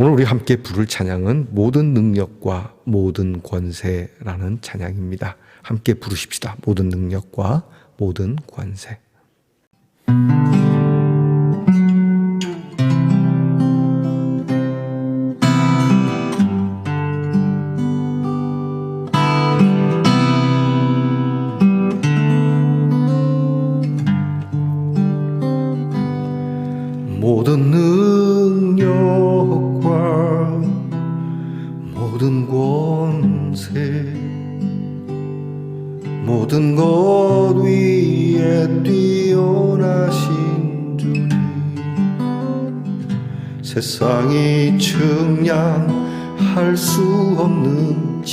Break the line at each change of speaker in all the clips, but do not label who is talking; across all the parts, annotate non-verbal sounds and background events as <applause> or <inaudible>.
오늘 우리 함께 부를 찬양은 모든 능력과 모든 권세라는 찬양입니다. 함께 부르십시다. 모든 능력과 모든 권세.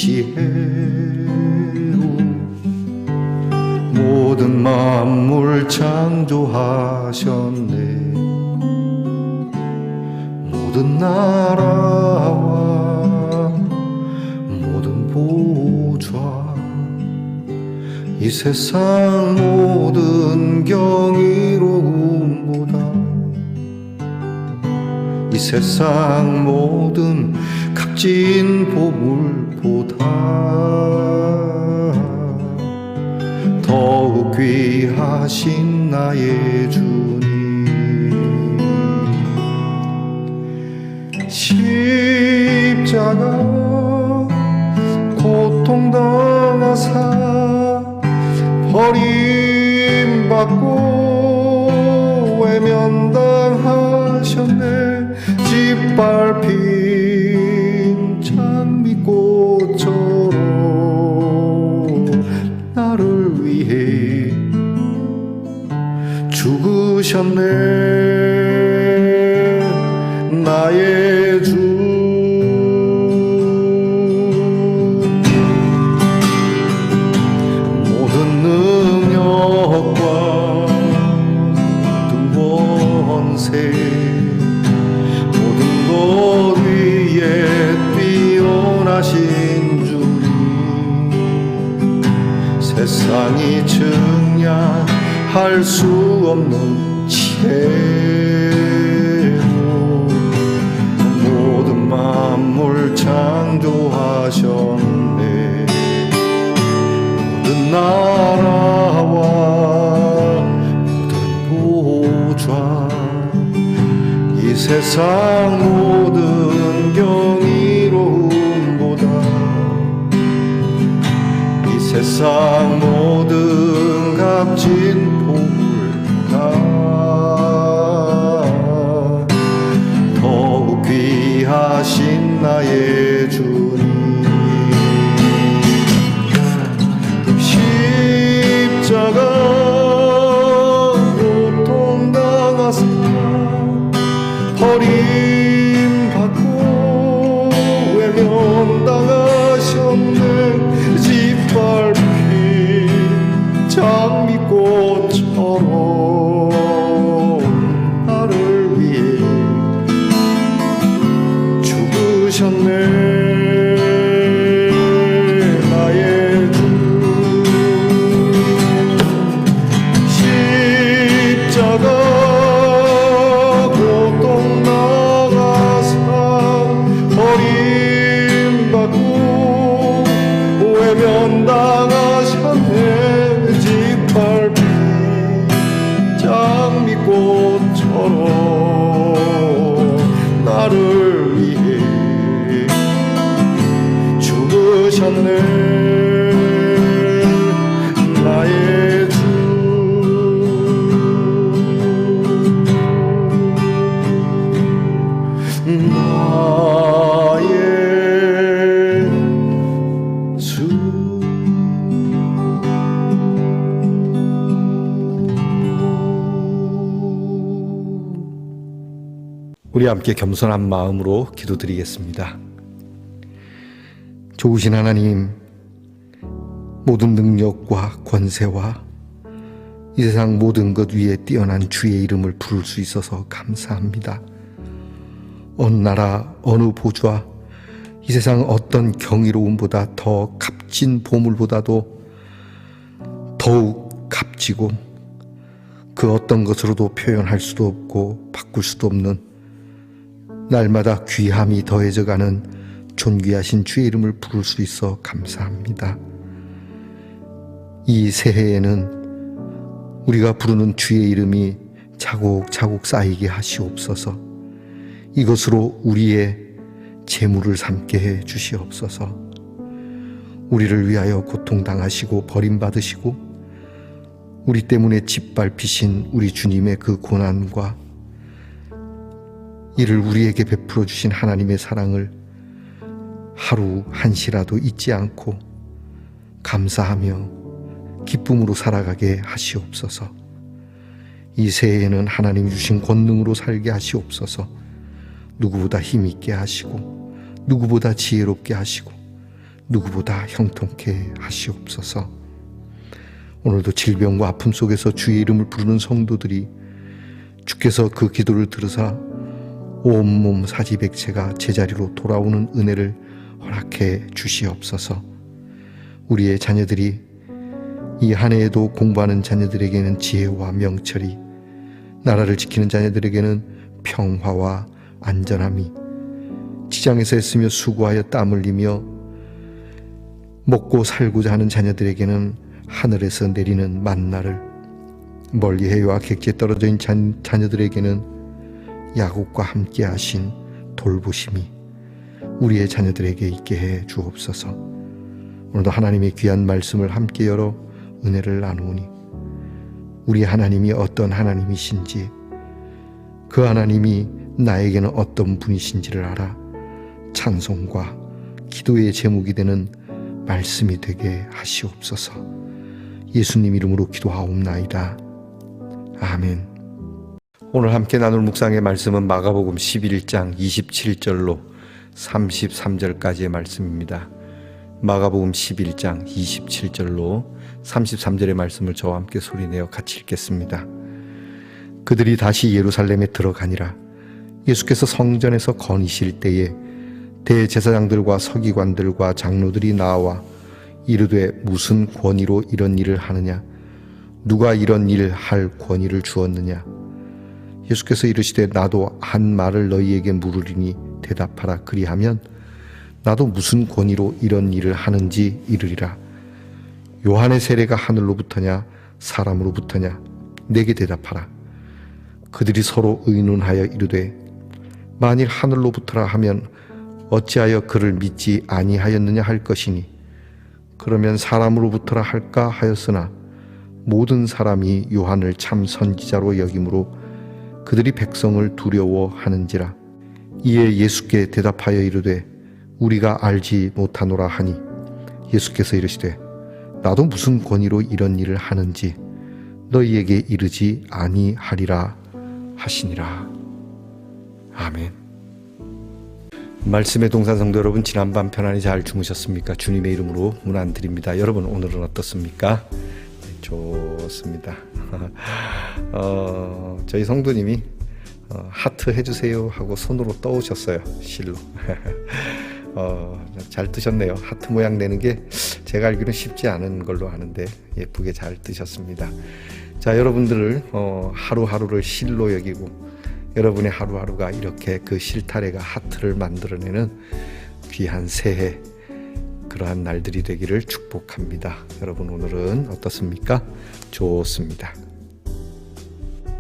지혜로 모든 만물 창조하셨네. 모든 나라와 모든 보좌 이 세상 모든 경이로움보다 이 세상 모든 값진 보물 보다 더욱 귀하신 나의 주님. 십자가 고통당하사 버림받고 죽으셨네 나의 주. 모든 능력과 모든 권세 모든 것 위에 뛰어나신 주님 세상이 측량할 수 세상 모든 경이로움보다 이 세상 모든 값진 보물보다 더욱 귀하신 나의 주님. 십자가 고통당하사 버림받고 외면당하셨네. 짓밟힌 장미꽃처럼 장미꽃처럼 나를
우리 함께 겸손한 마음으로 기도드리겠습니다. 좋으신 하나님, 모든 능력과 권세와 이 세상 모든 것 위에 뛰어난 주의 이름을 부를 수 있어서 감사합니다. 어느 나라, 어느 보좌, 이 세상 어떤 경이로움보다 더 값진 보물보다도 더욱 값지고 그 어떤 것으로도 표현할 수도 없고 바꿀 수도 없는 날마다 귀함이 더해져가는 존귀하신 주의 이름을 부를 수 있어 감사합니다. 이 새해에는 우리가 부르는 주의 이름이 차곡차곡 쌓이게 하시옵소서. 이것으로 우리의 재물을 삼게 해 주시옵소서. 우리를 위하여 고통당하시고 버림받으시고 우리 때문에 짓밟히신 우리 주님의 그 고난과 이를 우리에게 베풀어 주신 하나님의 사랑을 하루 한시라도 잊지 않고 감사하며 기쁨으로 살아가게 하시옵소서. 이 새해에는 하나님 주신 권능으로 살게 하시옵소서. 누구보다 힘있게 하시고 누구보다 지혜롭게 하시고 누구보다 형통케 하시옵소서. 오늘도 질병과 아픔 속에서 주의 이름을 부르는 성도들이 주께서 그 기도를 들으사 온몸 사지백체가 제자리로 돌아오는 은혜를 허락해 주시옵소서. 우리의 자녀들이 이 한 해에도 공부하는 자녀들에게는 지혜와 명철이, 나라를 지키는 자녀들에게는 평화와 안전함이, 직장에서 애쓰며 수고하여 땀 흘리며 먹고 살고자 하는 자녀들에게는 하늘에서 내리는 만나를, 멀리 해와 객지에 떨어져 있는 자, 자녀들에게는 야곱과 함께 하신 돌보심이 우리의 자녀들에게 있게 해 주옵소서. 오늘도 하나님의 귀한 말씀을 함께 열어 은혜를 나누니 우리 하나님이 어떤 하나님이신지 그 하나님이 나에게는 어떤 분이신지를 알아 찬송과 기도의 제목이 되는 말씀이 되게 하시옵소서. 예수님 이름으로 기도하옵나이다. 아멘. 오늘 함께 나눌 묵상의 말씀은 마가복음 11장 27절로 33절까지의 말씀입니다. 마가복음 11장 27절로 33절의 말씀을 저와 함께 소리내어 같이 읽겠습니다. 그들이 다시 예루살렘에 들어가니라 예수께서 성전에서 거니실 때에 대제사장들과 서기관들과 장로들이 나와 이르되 무슨 권위로 이런 일을 하느냐 누가 이런 일 할 권위를 주었느냐 예수께서 이르시되 나도 한 말을 너희에게 물으리니 대답하라. 그리하면 나도 무슨 권위로 이런 일을 하는지 이르리라. 요한의 세례가 하늘로부터냐 사람으로부터냐 내게 대답하라. 그들이 서로 의논하여 이르되 만일 하늘로부터라 하면 어찌하여 그를 믿지 아니하였느냐 할 것이니? 그러면 사람으로부터라 할까 하였으나 모든 사람이 요한을 참 선지자로 여김으로 그들이 백성을 두려워하는지라 이에 예수께 대답하여 이르되 우리가 알지 못하노라 하니 예수께서 이르시되 나도 무슨 권위로 이런 일을 하는지 너희에게 이르지 아니하리라 하시니라 아멘 말씀의 동산 성도 여러분 지난밤 편안히 잘 주무셨습니까? 주님의 이름으로 문안 드립니다. 여러분 오늘은 어떻습니까? 네, 좋습니다. <laughs> 어, 저희 성도님이 어, 하트 해주세요 하고 손으로 떠오셨어요 실로. <laughs> 어, 잘 뜨셨네요. 하트 모양 내는 게 제가 알기로는 쉽지 않은 걸로 아는데 예쁘게 잘 뜨셨습니다. 자 여러분들을 어, 하루하루를 실로 여기고 여러분의 하루하루가 이렇게 그 실타래가 하트를 만들어내는 귀한 새해 그러한 날들이 되기를 축복합니다. 여러분 오늘은 어떻습니까? 좋습니다.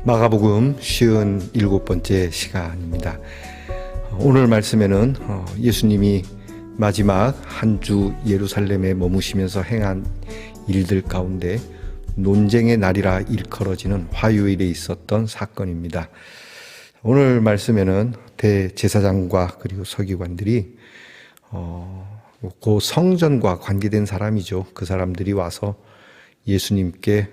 마가복음 쉬운 일곱 번째 시간입니다. 오늘 말씀에는 어, 예수님이 마지막 한 주 예루살렘에 머무시면서 행한 일들 가운데 논쟁의 날이라 일컬어지는 화요일에 있었던 사건입니다. 오늘 말씀에는 대제사장과 그리고 서기관들이 어, 그 성전과 관계된 사람이죠. 그 사람들이 와서 예수님께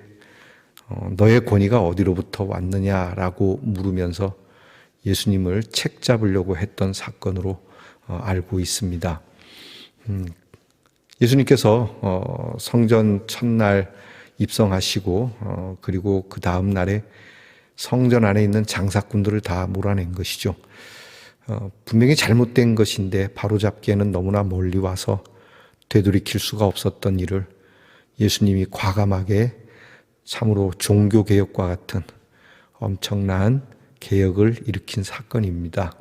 어, 너의 권위가 어디로부터 왔느냐라고 물으면서 예수님을 책 잡으려고 했던 사건으로 어, 알고 있습니다. 음, 예수님께서 어, 성전 첫날 입성하시고 어, 그리고 그 다음 날에 성전 안에 있는 장사꾼들을 다 몰아낸 것이죠. 어, 분명히 잘못된 것인데 바로잡기에는 너무나 멀리 와서 되돌이킬 수가 없었던 일을 예수님이 과감하게 참으로 종교 개혁과 같은 엄청난 개혁을 일으킨 사건입니다.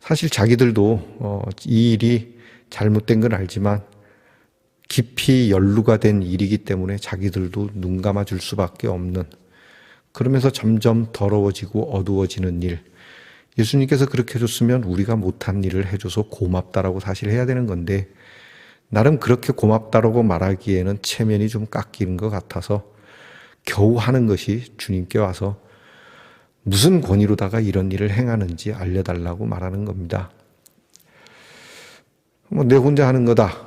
사실 자기들도 어, 이 일이 잘못된 건 알지만 깊이 연루가 된 일이기 때문에 자기들도 눈 감아 줄 수밖에 없는 그러면서 점점 더러워지고 어두워지는 일. 예수님께서 그렇게 해줬으면 우리가 못한 일을 해줘서 고맙다라고 사실 해야 되는 건데 나름 그렇게 고맙다라고 말하기에는 체면이 좀 깎이는 것 같아서 겨우 하는 것이 주님께 와서 무슨 권위로다가 이런 일을 행하는지 알려달라고 말하는 겁니다. 뭐 내 혼자 하는 거다.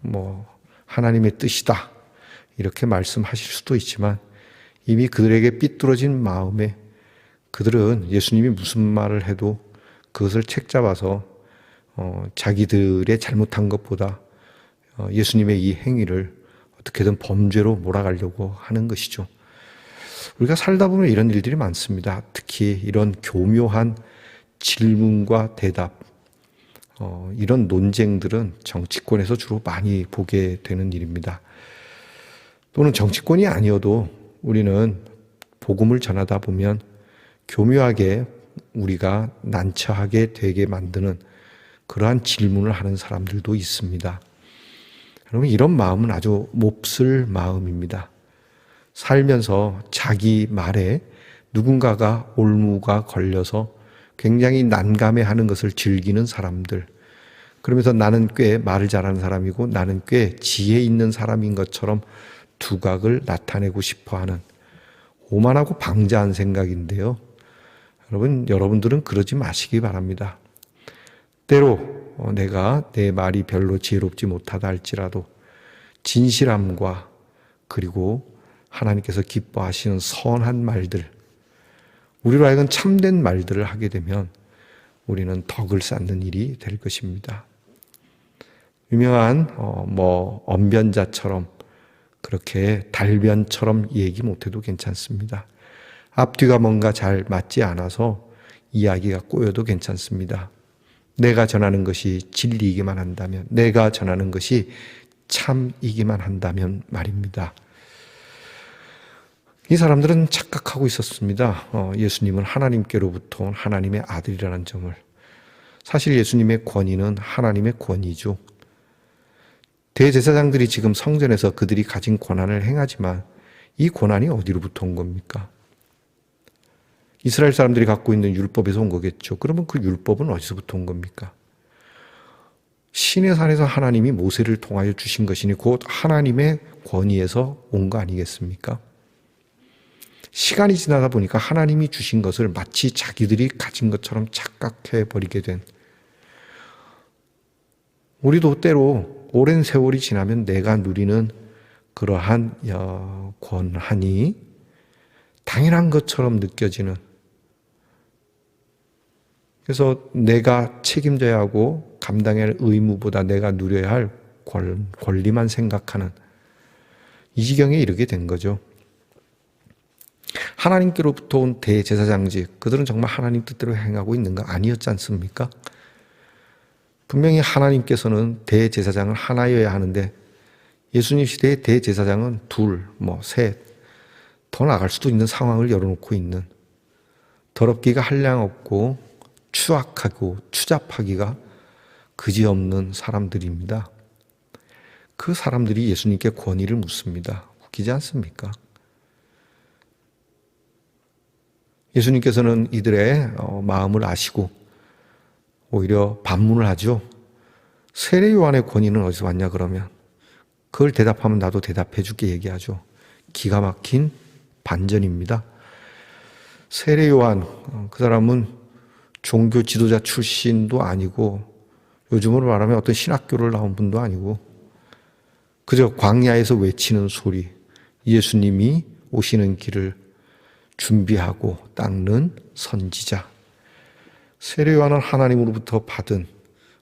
뭐 하나님의 뜻이다. 이렇게 말씀하실 수도 있지만 이미 그들에게 삐뚤어진 마음에 그들은 예수님이 무슨 말을 해도 그것을 책 잡아서 어, 자기들의 잘못한 것보다 어, 예수님의 이 행위를 어떻게든 범죄로 몰아가려고 하는 것이죠. 우리가 살다 보면 이런 일들이 많습니다. 특히 이런 교묘한 질문과 대답, 어, 이런 논쟁들은 정치권에서 주로 많이 보게 되는 일입니다. 또는 정치권이 아니어도 우리는 복음을 전하다 보면 교묘하게 우리가 난처하게 되게 만드는 그러한 질문을 하는 사람들도 있습니다. 여러분, 이런 마음은 아주 몹쓸 마음입니다. 살면서 자기 말에 누군가가 올무가 걸려서 굉장히 난감해 하는 것을 즐기는 사람들. 그러면서 나는 꽤 말을 잘하는 사람이고 나는 꽤 지혜 있는 사람인 것처럼 두각을 나타내고 싶어 하는 오만하고 방자한 생각인데요. 여러분, 여러분들은 그러지 마시기 바랍니다. 때로 어, 내가 내 말이 별로 지혜롭지 못하다 할지라도 진실함과 그리고 하나님께서 기뻐하시는 선한 말들, 우리로 하여금 참된 말들을 하게 되면 우리는 덕을 쌓는 일이 될 것입니다. 유명한 어, 뭐 언변자처럼 그렇게 달변처럼 얘기 못해도 괜찮습니다. 앞뒤가 뭔가 잘 맞지 않아서 이야기가 꼬여도 괜찮습니다. 내가 전하는 것이 진리이기만 한다면, 내가 전하는 것이 참이기만 한다면 말입니다. 이 사람들은 착각하고 있었습니다. 어, 예수님은 하나님께로부터 온 하나님의 아들이라는 점을. 사실 예수님의 권위는 하나님의 권위죠. 대제사장들이 지금 성전에서 그들이 가진 권한을 행하지만 이 권한이 어디로부터 온 겁니까? 이스라엘 사람들이 갖고 있는 율법에서 온 거겠죠. 그러면 그 율법은 어디서부터 온 겁니까? 신의 산에서 하나님이 모세를 통하여 주신 것이니 곧 하나님의 권위에서 온 거 아니겠습니까? 시간이 지나다 보니까 하나님이 주신 것을 마치 자기들이 가진 것처럼 착각해 버리게 된 우리도 때로 오랜 세월이 지나면 내가 누리는 그러한 어, 권한이 당연한 것처럼 느껴지는 그래서 내가 책임져야 하고 감당해야 할 의무보다 내가 누려야 할 권, 권리만 생각하는 이 지경에 이르게 된 거죠. 하나님께로부터 온 대제사장직, 그들은 정말 하나님 뜻대로 행하고 있는 거 아니었지 않습니까? 분명히 하나님께서는 대제사장을 하나여야 하는데 예수님 시대의 대제사장은 둘, 뭐 셋, 더 나갈 수도 있는 상황을 열어놓고 있는 더럽기가 한량 없고 추악하고 추잡하기가 그지없는 사람들입니다. 그 사람들이 예수님께 권위를 묻습니다. 웃기지 않습니까? 예수님께서는 이들의 어, 마음을 아시고 오히려 반문을 하죠. 세례 요한의 권위는 어디서 왔냐 그러면 그걸 대답하면 나도 대답해 줄게 얘기하죠. 기가 막힌 반전입니다. 세례 요한 어, 그 사람은 종교 지도자 출신도 아니고 요즘으로 말하면 어떤 신학교를 나온 분도 아니고 그저 광야에서 외치는 소리 예수님이 오시는 길을 준비하고 닦는 선지자. 세례 요한은 하나님으로부터 받은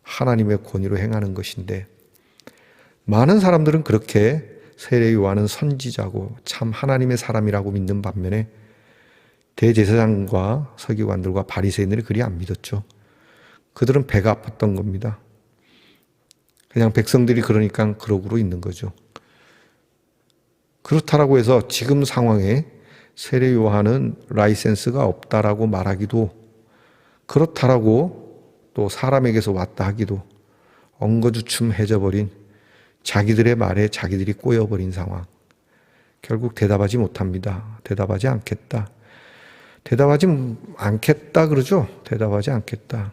하나님의 권위로 행하는 것인데 많은 사람들은 그렇게 세례 요한은 선지자고 참 하나님의 사람이라고 믿는 반면에 대제사장과 서기관들과 바리새인들이 그리 안 믿었죠. 그들은 배가 아팠던 겁니다. 그냥 백성들이 그러니까 그러고로 있는 거죠. 그렇다라고 해서 지금 상황에 세례 요한은 라이센스가 없다라고 말하기도 그렇다라고 또 사람에게서 왔다 하기도 엉거주춤해져 버린 자기들의 말에 자기들이 꼬여버린 상황. 결국 대답하지 못합니다. 대답하지 않겠다. 대답하지 않겠다 그러죠. 대답하지 않겠다.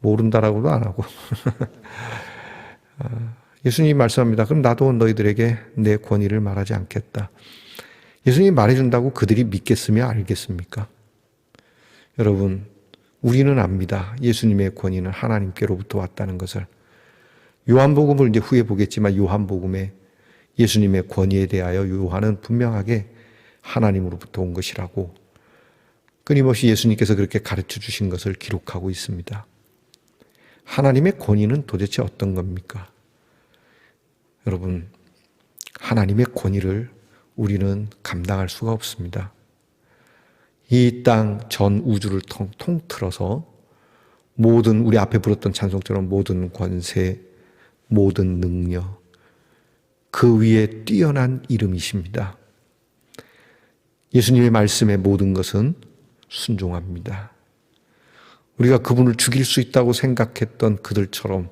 모른다라고도 안 하고. <laughs> 아, 예수님이 말씀합니다. 그럼 나도 너희들에게 내 권위를 말하지 않겠다. 예수님이 말해준다고 그들이 믿겠으며 알겠습니까? 여러분, 우리는 압니다. 예수님의 권위는 하나님께로부터 왔다는 것을. 요한복음을 이제 후에 보겠지만 요한복음에 예수님의 권위에 대하여 요한은 분명하게 하나님으로부터 온 것이라고 끊임없이 예수님께서 그렇게 가르쳐 주신 것을 기록하고 있습니다. 하나님의 권위는 도대체 어떤 겁니까? 여러분, 하나님의 권위를 우리는 감당할 수가 없습니다. 이 땅 전 우주를 통, 통틀어서 모든 우리 앞에 불었던 찬송처럼 모든 권세, 모든 능력, 그 위에 뛰어난 이름이십니다. 예수님의 말씀의 모든 것은 순종합니다. 우리가 그분을 죽일 수 있다고 생각했던 그들처럼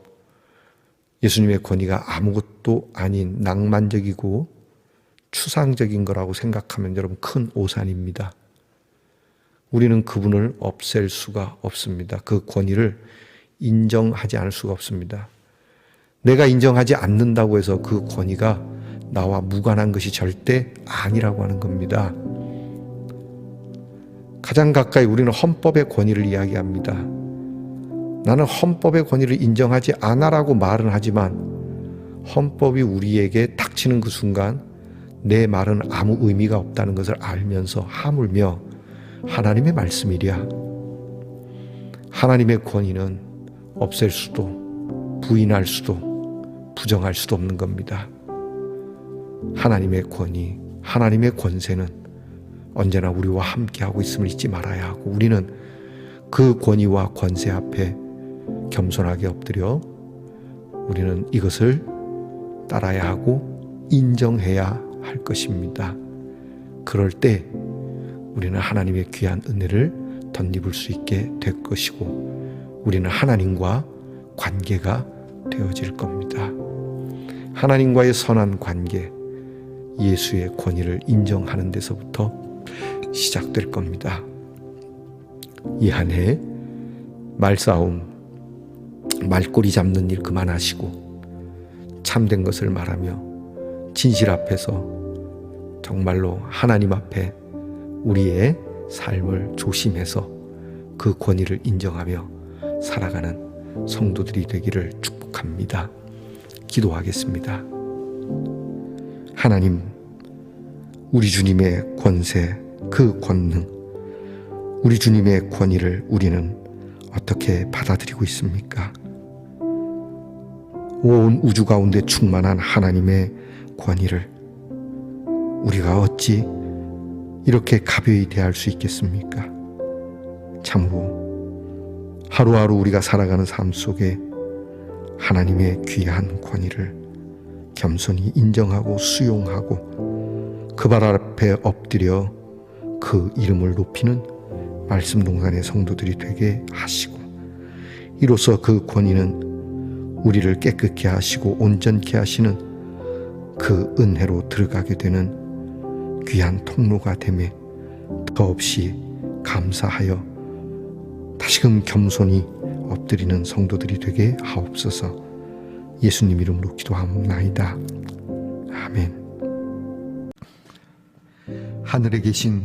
예수님의 권위가 아무것도 아닌 낭만적이고 추상적인 거라고 생각하면 여러분 큰 오산입니다. 우리는 그분을 없앨 수가 없습니다. 그 권위를 인정하지 않을 수가 없습니다. 내가 인정하지 않는다고 해서 그 권위가 나와 무관한 것이 절대 아니라고 하는 겁니다. 가장 가까이 우리는 헌법의 권위를 이야기합니다. 나는 헌법의 권위를 인정하지 않아라고 말은 하지만 헌법이 우리에게 닥치는 그 순간 내 말은 아무 의미가 없다는 것을 알면서 하물며 하나님의 말씀이랴. 하나님의 권위는 없앨 수도 부인할 수도 부정할 수도 없는 겁니다. 하나님의 권위, 하나님의 권세는 언제나 우리와 함께하고 있음을 잊지 말아야 하고 우리는 그 권위와 권세 앞에 겸손하게 엎드려 우리는 이것을 따라야 하고 인정해야 할 것입니다. 그럴 때 우리는 하나님의 귀한 은혜를 덧입을 수 있게 될 것이고 우리는 하나님과 관계가 되어질 겁니다. 하나님과의 선한 관계, 예수의 권위를 인정하는 데서부터 시작될 겁니다. 이 한 해 말싸움, 말꼬리 잡는 일 그만하시고 참된 것을 말하며 진실 앞에서 정말로 하나님 앞에 우리의 삶을 조심해서 그 권위를 인정하며 살아가는 성도들이 되기를 축복합니다. 기도하겠습니다. 하나님, 우리 주님의 권세, 그 권능, 우리 주님의 권위를 우리는 어떻게 받아들이고 있습니까? 온 우주 가운데 충만한 하나님의 권위를 우리가 어찌 이렇게 가벼이 대할 수 있겠습니까? 참으로 하루하루 우리가 살아가는 삶 속에 하나님의 귀한 권위를 겸손히 인정하고 수용하고 그 발 앞에 엎드려 그 이름을 높이는 말씀 동산의 성도들이 되게 하시고 이로써 그 권위는 우리를 깨끗게 하시고 온전케 하시는 그 은혜로 들어가게 되는 귀한 통로가 되매 더없이 감사하여 다시금 겸손히 엎드리는 성도들이 되게 하옵소서 예수님 이름으로 기도하옵나이다. 아멘. 하늘에 계신